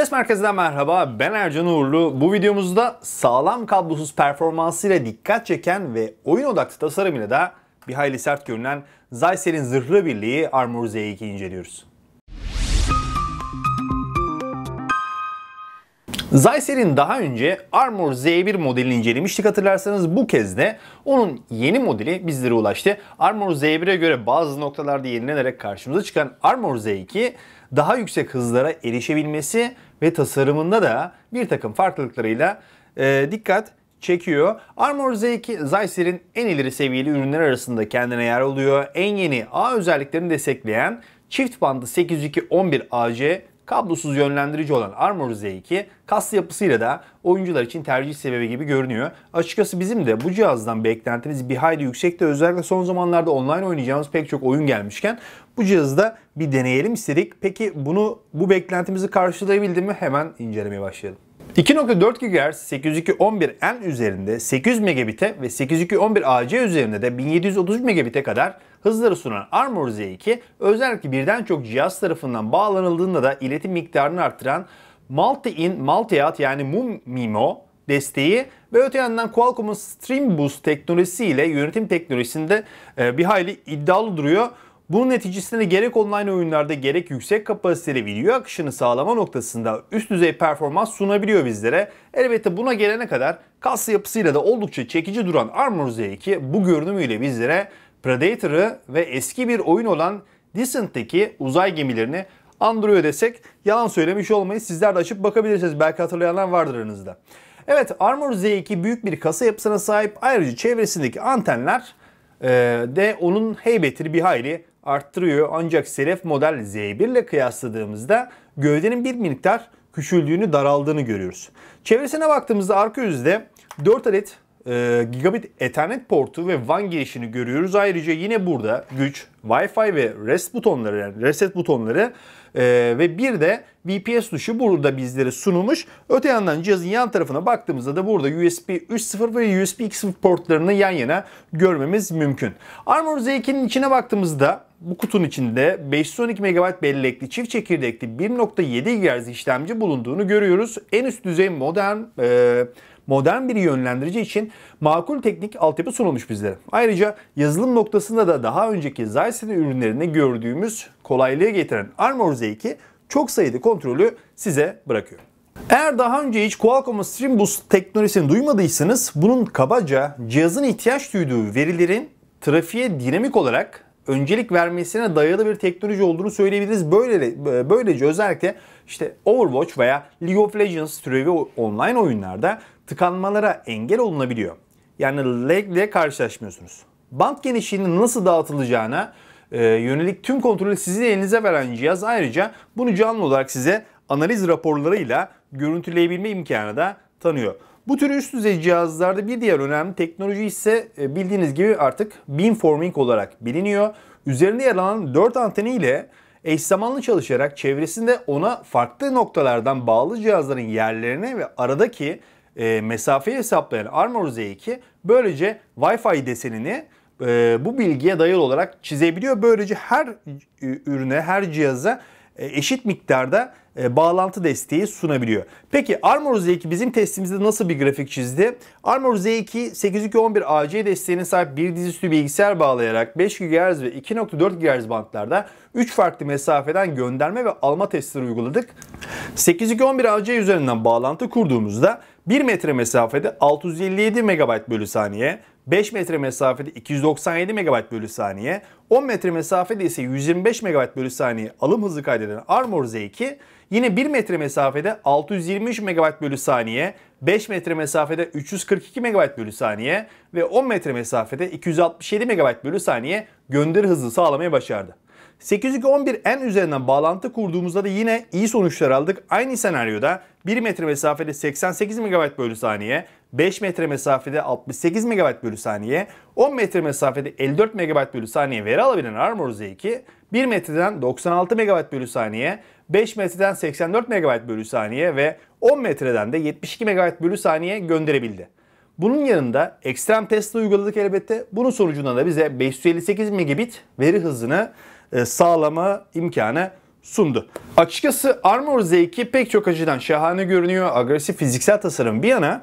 Ses merkezinden merhaba ben Ercan Uğurlu. Bu videomuzda sağlam kablosuz performansıyla dikkat çeken ve oyun odaklı tasarımıyla da bir hayli sert görünen Zyser'in zırhlı birliği Armor Z2 inceliyoruz. Zyser'in daha önce Armor Z1 modelini incelemiştik hatırlarsanız bu kez de onun yeni modeli bizlere ulaştı. Armor Z1'e göre bazı noktalarda yenilenerek karşımıza çıkan Armor Z2 daha yüksek hızlara erişebilmesi ve tasarımında da bir takım farklılıklarıyla e, dikkat çekiyor. Armor Z2 Zyser'in en ileri seviyeli ürünler arasında kendine yer oluyor. En yeni A özelliklerini destekleyen çift bandı 802.11ac kablosuz yönlendirici olan Armor Z2 kaslı yapısıyla da oyuncular için tercih sebebi gibi görünüyor. Açıkçası bizim de bu cihazdan beklentimiz bir hayli yüksekti. Özellikle son zamanlarda online oynayacağımız pek çok oyun gelmişken bu cihazı da bir deneyelim istedik. Peki bunu bu beklentimizi karşılayabildi mi? Hemen incelemeye başlayalım. 2.4 GHz 802.11n üzerinde 800 megabit'e ve 802.11ac üzerinde de 1733 megabit'e kadar hızları sunan Armor Z2 özellikle birden çok cihaz tarafından bağlanıldığında da iletim miktarını arttıran Multi-in, Multi-out yani MIMO desteği ve öte yandan Qualcomm'un Stream Boost teknolojisiyle yönetim teknolojisinde e, bir hayli iddialı duruyor. Bunun neticesinde gerek online oyunlarda gerek yüksek kapasiteli video akışını sağlama noktasında üst düzey performans sunabiliyor bizlere. Elbette buna gelene kadar kaslı yapısıyla da oldukça çekici duran Armor Z2 bu görünümüyle bizlere Predator'ı ve eski bir oyun olan Descent'teki uzay gemilerini andırıyor desek yalan söylemiş olmayı sizler de açıp bakabilirsiniz. Belki hatırlayanlar vardır aranızda. Evet Armor Z2 büyük bir kasa yapısına sahip. Ayrıca çevresindeki antenler de onun heybetini bir hayli arttırıyor. Ancak Selef model Z1 ile kıyasladığımızda gövdenin bir miktar küçüldüğünü, daraldığını görüyoruz. Çevresine baktığımızda arka yüzde 4 adet e, gigabit Ethernet portu ve WAN girişini görüyoruz. Ayrıca yine burada güç, Wi-Fi ve rest butonları yani reset butonları e, ve bir de VPS tuşu burada bizlere sunulmuş. Öte yandan cihazın yan tarafına baktığımızda da burada USB 3.0 ve USB 2.0 portlarını yan yana görmemiz mümkün. Armor Z2'nin içine baktığımızda bu kutunun içinde 512 MB bellekli çift çekirdekli 1.7 GHz işlemci bulunduğunu görüyoruz. En üst düzey modern e, modern bir yönlendirici için makul teknik altyapı sunulmuş bizlere. Ayrıca yazılım noktasında da daha önceki Zysen ürünlerinde gördüğümüz kolaylığı getiren Armor Z2 çok sayıda kontrolü size bırakıyor. Eğer daha önce hiç Qualcomm'un Stream Boost teknolojisini duymadıysanız bunun kabaca cihazın ihtiyaç duyduğu verilerin trafiğe dinamik olarak öncelik vermesine dayalı bir teknoloji olduğunu söyleyebiliriz. Böyle, böylece özellikle işte Overwatch veya League of Legends türevi online oyunlarda tıkanmalara engel olunabiliyor. Yani lag ile karşılaşmıyorsunuz. Band genişliğinin nasıl dağıtılacağına e, yönelik tüm kontrolü sizin elinize veren cihaz ayrıca bunu canlı olarak size analiz raporlarıyla görüntüleyebilme imkanı da tanıyor. Bu tür üst düzey cihazlarda bir diğer önemli teknoloji ise e, bildiğiniz gibi artık beamforming olarak biliniyor. Üzerinde yer alan 4 anteni ile eş zamanlı çalışarak çevresinde ona farklı noktalardan bağlı cihazların yerlerine ve aradaki e, mesafeyi hesaplayan Armor Z2 böylece Wi-Fi desenini e, bu bilgiye dayalı olarak çizebiliyor. Böylece her ürüne, her cihaza e, eşit miktarda e, bağlantı desteği sunabiliyor. Peki Armor Z2 bizim testimizde nasıl bir grafik çizdi? Armor Z2 8211 AC desteğine sahip bir dizüstü bilgisayar bağlayarak 5 GHz ve 2.4 GHz bantlarda 3 farklı mesafeden gönderme ve alma testleri uyguladık. 8211 AC üzerinden bağlantı kurduğumuzda 1 metre mesafede 657 MB bölü saniye, 5 metre mesafede 297 MB bölü saniye, 10 metre mesafede ise 125 MB bölü saniye alım hızı kaydeden Armor Z2 yine 1 metre mesafede 623 MB bölü saniye, 5 metre mesafede 342 MB bölü saniye ve 10 metre mesafede 267 MB bölü saniye gönderi hızı sağlamayı başardı. 802.11n üzerinden bağlantı kurduğumuzda da yine iyi sonuçlar aldık. Aynı senaryoda 1 metre mesafede 88 MB bölü saniye, 5 metre mesafede 68 MB bölü saniye, 10 metre mesafede 54 MB bölü saniye veri alabilen Armor Z2, 1 metreden 96 MB bölü saniye, 5 metreden 84 MB bölü saniye ve 10 metreden de 72 MB bölü saniye gönderebildi. Bunun yanında ekstrem test uyguladık elbette. Bunun sonucunda da bize 558 megabit veri hızını e, sağlama imkanı sundu. Açıkçası Armor Z2 pek çok açıdan şahane görünüyor. Agresif fiziksel tasarım bir yana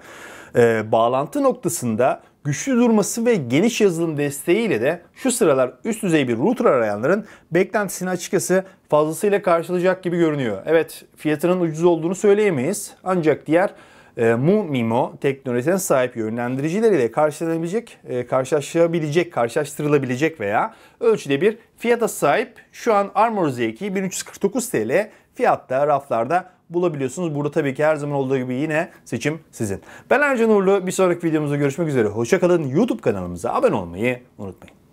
e, bağlantı noktasında güçlü durması ve geniş yazılım desteğiyle de şu sıralar üst düzey bir router arayanların beklentisini açıkçası fazlasıyla karşılayacak gibi görünüyor. Evet fiyatının ucuz olduğunu söyleyemeyiz. Ancak diğer e, Mu Mimo teknolojisine sahip yönlendiricileriyle karşılanabilecek, e, karşılaşabilecek, karşılaştırılabilecek veya ölçüde bir fiyata sahip. Şu an Armor Z2 1349 TL fiyatta raflarda bulabiliyorsunuz. Burada tabii ki her zaman olduğu gibi yine seçim sizin. Ben Ercan Uğurlu. Bir sonraki videomuzda görüşmek üzere. Hoşçakalın. YouTube kanalımıza abone olmayı unutmayın.